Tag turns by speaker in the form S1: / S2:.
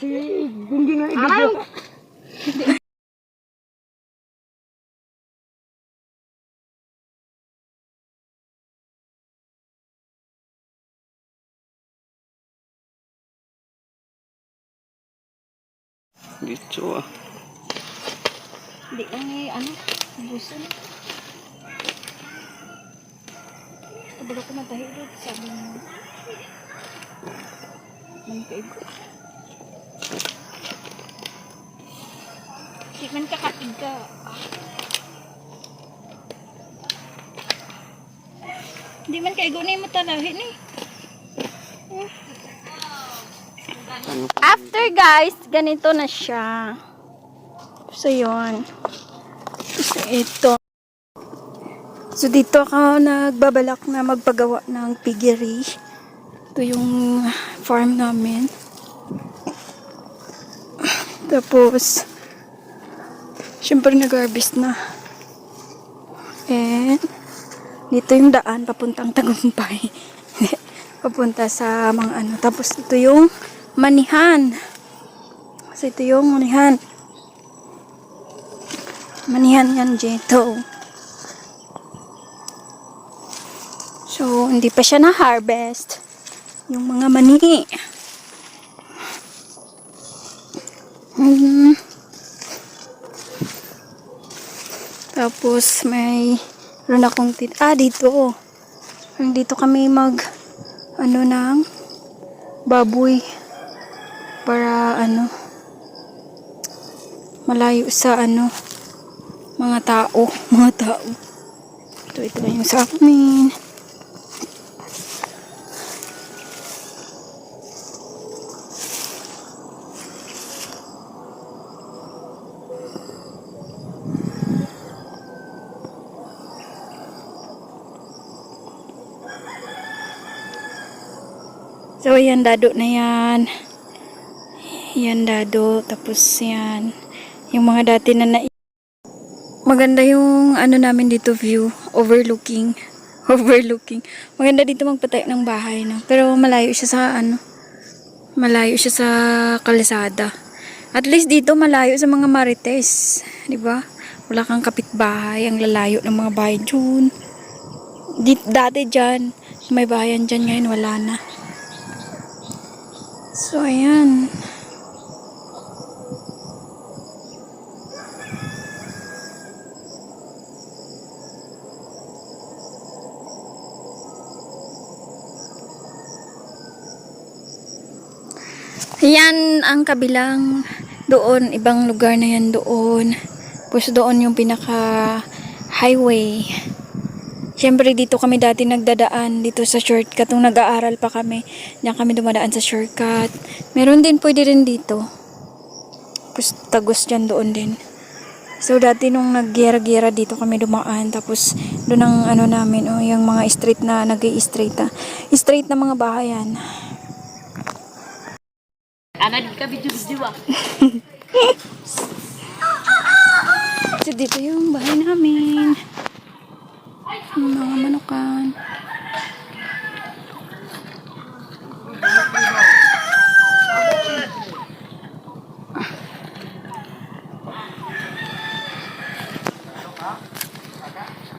S1: Si Gungging ang ibigyo.
S2: Dito ah.
S3: Hindi lang eh, ano, buso na. Kabalo ko matahilod, sabi mo. May kaigo. Di man kakapig ka. Ah. Di man kaigo na yung matalahin eh. After guys, ganito na siya. So, yun. So, ito. So, dito ako nagbabalak na magpagawa ng piggery. Ito yung farm namin. Tapos, syempre nag-harvest na. And, dito yung daan papuntang Tagumpay. Papunta sa mga ano. Tapos, ito yung manihan. So, ito yung manihan. Manihan yan, Jeto. So, hindi pa siya na-harvest. Yung mga mani. Hmm. Tapos, may meron akong tit... Ah, dito. Dito kami mag ano ng baboy para ano malayo sa ano mga tao mga tao ito ito yung sa amin So, ayan, dado na yan. Yan, dado. Tapos, yan. Yung mga dati na na... Maganda yung, ano namin dito, view. Overlooking. Overlooking. Maganda dito magpatayo ng bahay, no? Pero malayo siya sa, ano, malayo siya sa kalsada. At least dito, malayo sa mga marites. ba? Wala kang kapitbahay. Ang lalayo ng mga bahay dyan. Di, dati dyan, may bahayan dyan ngayon, wala na. So, ayan. Ayan ang kabilang doon, ibang lugar na yan doon. Tapos doon yung pinaka highway. Siyempre dito kami dati nagdadaan dito sa shortcut nung nag-aaral pa kami. Diyan kami dumadaan sa shortcut. Meron din pwede rin dito. Tagos dyan doon din. So dati nung naggira-gira dito kami dumaan tapos doon ang ano namin oh yung mga street na nag straight ah. Straight na mga bahayan.
S1: Anad ka bidyo-bidyo ah.
S3: So dito yung bahay namin ng mga manukan.